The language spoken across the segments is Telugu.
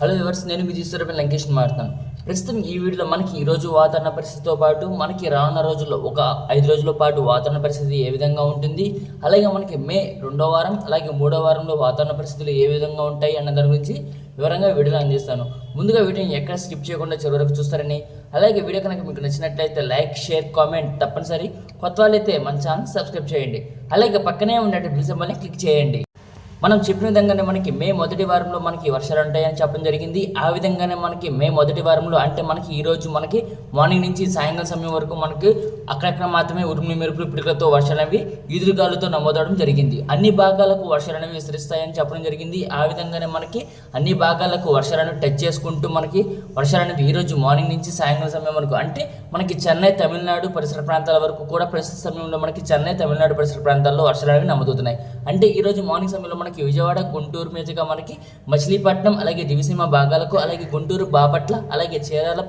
హలో వివర్స్ నేను మీ తీసుకురపై లంకేష్ మాట్లాడతాను ప్రస్తుతం ఈ వీడియోలో మనకి ఈరోజు వాతావరణ పరిస్థితితో పాటు మనకి రానున్న రోజుల్లో ఒక ఐదు రోజుల పాటు వాతావరణ పరిస్థితి ఏ విధంగా ఉంటుంది? అలాగే మనకి మే రెండో వారం అలాగే మూడో వారంలో వాతావరణ పరిస్థితులు ఏ విధంగా ఉంటాయి అన్న దాని గురించి వివరంగా వీడియోలో అందిస్తాను ముందుగా వీడియోని ఎక్కడ స్కిప్ చేయకుండా చివరకు చూస్తారని అలాగే వీడియో కనుక మీకు నచ్చినట్లయితే లైక్ షేర్ కామెంట్ తప్పనిసరి. కొత్త వాళ్ళైతే మన ఛానల్ సబ్స్క్రైబ్ చేయండి. అలాగే పక్కనే ఉన్నట్టు బిల్ సింబల్ని క్లిక్ చేయండి. మనం చెప్పిన విధంగానే మనకి మే మొదటి వారంలో మనకి వర్షాలు ఉంటాయని చెప్పడం జరిగింది. ఆ విధంగానే మనకి మే మొదటి వారంలో అంటే మనకి ఈ రోజు మనకి మార్నింగ్ నుంచి సాయంకాలం సమయం వరకు మనకి అక్కడక్కడ మాత్రమే ఉరుములు మెరుపులు పిడుకలతో వర్షాలు అనేవి ఈదురుగాలుతో నమోదవడం జరిగింది. అన్ని భాగాలకు వర్షాలు అనేవి విస్తరిస్తాయని చెప్పడం జరిగింది. ఆ విధంగానే మనకి అన్ని భాగాలకు వర్షాలను టచ్ చేసుకుంటూ మనకి వర్షాలు అనేవి ఈరోజు మార్నింగ్ నుంచి సాయంకాలం సమయం వరకు అంటే మనకి చెన్నై తమిళనాడు పరిసర ప్రాంతాల వరకు కూడా ప్రస్తుత సమయంలో మనకి చెన్నై తమిళనాడు పరిసర ప్రాంతాల్లో వర్షాలు అనేవి నమోదవుతున్నాయి. అంటే ఈ రోజు మార్నింగ్ సమయంలో మనకి విజయవాడ గుంటూరు మీదుగా మనకి మచిలీపట్నం అలాగే దివిసీమ భాగాలకు అలాగే గుంటూరు బాపట్ల అలాగే చీరాల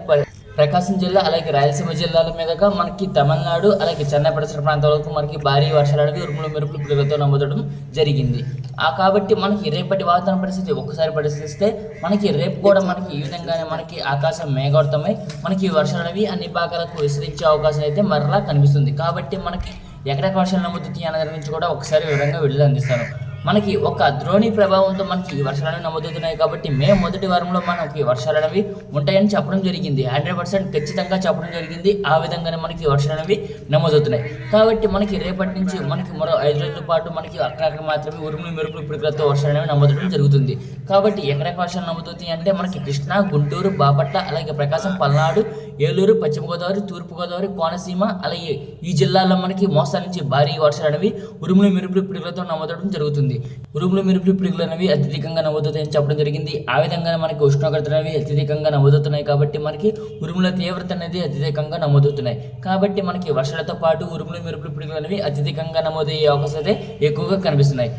ప్రకాశం జిల్లా అలాగే రాయలసీమ జిల్లాల మీదుగా మనకి తమిళనాడు అలాగే చెన్నై పరిసర ప్రాంతాలకు మనకి భారీ వర్షాలు అనేవి ఉరుములు మెరుపులు పిల్లలతో నమ్మదడం జరిగింది ఆ కాబట్టి మనకి రేపటి వాతావరణ పరిస్థితి ఒక్కసారి పరిశీలిస్తే మనకి రేపు కూడా మనకి ఈ విధంగానే మనకి ఆకాశం మేఘావృతమై మనకి వర్షాలవి వర్షాలు అన్ని భాగాలకు విస్తరించే అవకాశం అయితే మరలా కనిపిస్తుంది కాబట్టి మనకి ఎక్కడెక్కడ వర్షాలు నమోదుతాయి అనే గురించి కూడా ఒకసారి వివరంగా వెళ్ళి అందిస్తాను మనకి ఒక ద్రోణి ప్రభావంతో మనకి ఈ వర్షాలు అనేవి నమోదవుతున్నాయి కాబట్టి మే మొదటి వారంలో మనకి వర్షాలు అనేవి ఉంటాయని చెప్పడం జరిగింది. హండ్రెడ్ పర్సెంట్ ఖచ్చితంగా చెప్పడం జరిగింది. ఆ విధంగానే మనకి వర్షాలు అనేవి నమోదవుతున్నాయి. కాబట్టి మనకి రేపటి నుంచి మనకి మరో ఐదు రోజుల పాటు మనకి అక్కడక్కడ మాత్రమే ఉరుములు మెరుపులు పిడుగులతో వర్షాలు అనేవి నమోదవడం జరుగుతుంది. కాబట్టి ఎక్కడెక్కడ వర్షాలు నమోదవుతాయి అంటే మనకి కృష్ణా గుంటూరు బాపట్ల అలాగే ప్రకాశం పల్నాడు ఏలూరు పశ్చిమ గోదావరి తూర్పు గోదావరి కోనసీమ అలాగే ఈ జిల్లాల్లో మనకి మోసాల నుంచి భారీ వర్షాలు అనేవి ఉరుములు మెరుపులు పిడుగులతో నమోదవడం జరుగుతుంది. ఉరుములు మెరుపులు పిడుగులు అనేవి అత్యధికంగా నమోదవుతాయని చెప్పడం జరిగింది. ఆ విధంగానే మనకి ఉష్ణోగ్రతలు అనేవి అత్యధికంగా నమోదవుతున్నాయి కాబట్టి మనకి ఉరుముల తీవ్రత అనేది అత్యధికంగా నమోదవుతున్నాయి. కాబట్టి మనకి వర్షాలతో పాటు ఉరుములు మెరుపులు పిడుగులు అనేవి అత్యధికంగా నమోదయ్యే అవకాశాలు అయితే ఎక్కువగా కనిపిస్తున్నాయి.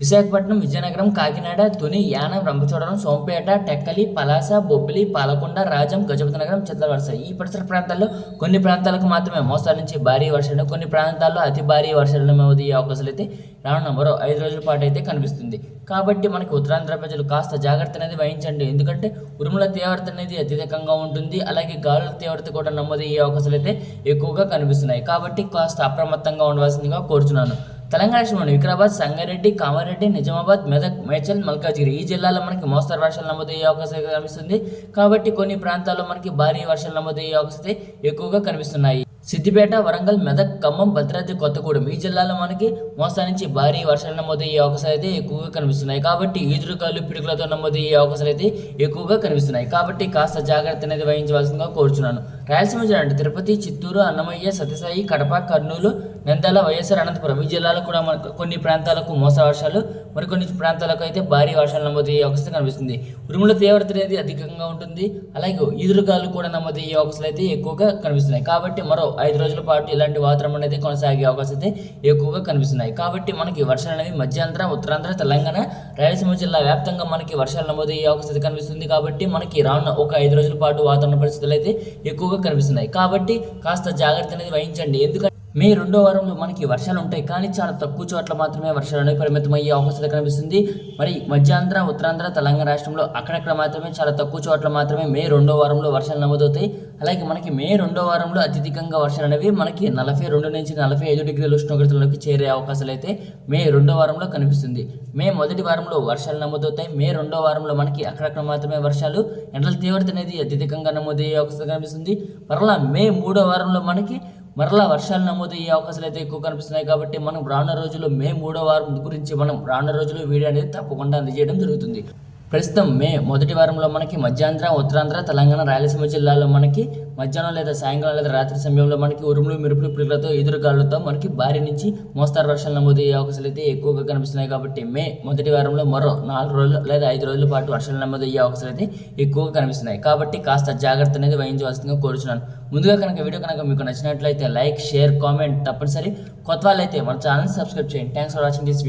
విశాఖపట్నం విజయనగరం కాకినాడ తుని యానం రంపచోడవరం సోంపేట టెక్కలి పలాస బొబ్బిలి పాలకొండ రాజం గజపతి నగరం ఈ పరిసర ప్రాంతాల్లో కొన్ని ప్రాంతాలకు మాత్రమే మోస్తారు నుంచి భారీ వర్షాలు కొన్ని ప్రాంతాల్లో అతి భారీ వర్షాలు నమోదయ్యే అవకాశాలు అయితే రానున్న మరో ఐదు రోజుల పాటు అయితే కనిపిస్తుంది. కాబట్టి మనకి ఉత్తరాంధ్ర ప్రజలు కాస్త జాగ్రత్త అనేది వహించండి. ఎందుకంటే ఉరుముల తీవ్రత అనేది అత్యధికంగా ఉంటుంది. అలాగే గాలుల తీవ్రత కూడా నమోదయ్యే అవకాశాలు అయితే ఎక్కువగా కనిపిస్తున్నాయి. కాబట్టి కాస్త అప్రమత్తంగా ఉండవలసిందిగా కోరుచున్నాను. తెలంగాణ రాష్ట్రంలోని వికారాబాద్ సంగారెడ్డి కామారెడ్డి నిజామాబాద్ మెదక్ మేచల్ మల్కాజ్గిరి ఈ జిల్లాలో మనకి మోస్తరు వర్షాలు నమోదయ్యే అవకాశం కనిపిస్తుంది. కాబట్టి కొన్ని ప్రాంతాల్లో మనకి భారీ వర్షాలు నమోదయ్యే అవకాశం ఎక్కువగా కనిపిస్తున్నాయి. సిద్దిపేట వరంగల్ మెదక్ ఖమ్మం భద్రాద్రి కొత్తగూడెం ఈ జిల్లాలో మనకి మోస్తా నుంచి భారీ వర్షాలు నమోదయ్యే అవకాశాలు అయితే ఎక్కువగా కనిపిస్తున్నాయి. కాబట్టి ఈదురుగాలు పిడుగులతో నమోదయ్యే అవకాశాలు అయితే ఎక్కువగా కనిపిస్తున్నాయి. కాబట్టి కాస్త జాగ్రత్త అనేది వహించవలసిందిగా కోరుచున్నాను. రాయలసీమ జిల్లా అంటే తిరుపతి చిత్తూరు అన్నమయ్య సత్యసాయి కడప కర్నూలు నంద్యాల వైఎస్ఆర్ అనంతపురం. ఈ జిల్లాలో కూడా మనకు కొన్ని ప్రాంతాలకు మోస వర్షాలు మరికొన్ని ప్రాంతాలకు అయితే భారీ వర్షాలు నమోదయ్యే అవకాశం కనిపిస్తుంది. ఉరుముల తీవ్రత అనేది అధికంగా ఉంటుంది. అలాగే ఈదురుగాలు కూడా నమోదయ్యే అవకాశాలు అయితే ఎక్కువగా కనిపిస్తున్నాయి. కాబట్టి మరో ఐదు రోజుల పాటు ఇలాంటి వాతావరణం అనేది కొనసాగే అవకాశం అయితే ఎక్కువగా కనిపిస్తున్నాయి. కాబట్టి మనకి వర్షాలు అనేవి మధ్యాంధ్ర ఉత్తరాంధ్ర తెలంగాణ రాయలసీమ జిల్లా వ్యాప్తంగా మనకి వర్షాలు నమోదయ్యే అవకాశం కనిపిస్తుంది. కాబట్టి మనకి రానున్న ఒక ఐదు రోజుల పాటు వాతావరణ పరిస్థితులు అయితే ఎక్కువగా కనిపిస్తున్నాయి. కాబట్టి కాస్త జాగ్రత్త అనేది వహించండి. ఎందుకంటే మే రెండో వారంలో మనకి వర్షాలు ఉంటాయి కానీ చాలా తక్కువ చోట్ల మాత్రమే వర్షాలు అనేవి పరిమితం అయ్యే అవకాశాలు కనిపిస్తుంది. మరి మధ్యాంధ్ర ఉత్తరాంధ్ర తెలంగాణ రాష్ట్రంలో అక్కడక్కడ మాత్రమే చాలా తక్కువ చోట్ల మాత్రమే మే రెండో వారంలో వర్షాలు నమోదవుతాయి. అలాగే మనకి మే రెండో వారంలో అత్యధికంగా వర్షాలు అనేవి మనకి నలభై రెండు నుంచి నలభై ఐదు డిగ్రీల ఉష్ణోగ్రతలోకి చేరే అవకాశాలు అయితే మే రెండో వారంలో కనిపిస్తుంది. మే మొదటి వారంలో వర్షాలు నమోదవుతాయి. మే రెండో వారంలో మనకి అక్కడక్కడ మాత్రమే వర్షాలు. ఎండల తీవ్రత అనేది అత్యధికంగా నమోదయ్యే అవకాశం కనిపిస్తుంది. మరలా మే మూడో వారంలో మనకి మరలా వర్షాలు నమోదయ్యే అవకాశాలు అయితే ఎక్కువ కనిపిస్తున్నాయి కాబట్టి మనం రానున్న రోజుల్లో మే మూడో వారం గురించి మనం రానున్న రోజుల్లో వీడియో అనేది తప్పకుండా అందజేయడం జరుగుతుంది. ప్రస్తుతం మే మొదటి వారంలో మనకి మధ్యాంధ్ర ఉత్తరాంధ్ర తెలంగాణ రాయలసీమ జిల్లాలో మనకి మధ్యాహ్నం లేదా సాయంకాలం లేదా రాత్రి సమయంలో మనకి ఉరుములు మెరుపులు పిల్లలతో ఎదురుగాలులతో మనకి భారీ నుంచి మోస్తారు వర్షాలు నమోదయ్యే అవకాశాలు అయితే ఎక్కువగా కనిపిస్తున్నాయి. కాబట్టి మే మొదటి వారంలో మరో నాలుగు రోజులు లేదా ఐదు రోజుల పాటు వర్షాలు నమోదయ్యే అవకాశాలు అయితే ఎక్కువగా కనిపిస్తున్నాయి. కాబట్టి కాస్త జాగ్రత్త అనేది వహించవలసిందిగా కోరుచున్నాను. ముందుగా కనుక వీడియో కనుక మీకు నచ్చినట్లయితే లైక్ షేర్ కామెంట్ తప్పనిసరి. కొత్త వాళ్ళైతే మన ఛానల్ సబ్స్క్రైబ్ చేయండి. Thanks for watching this video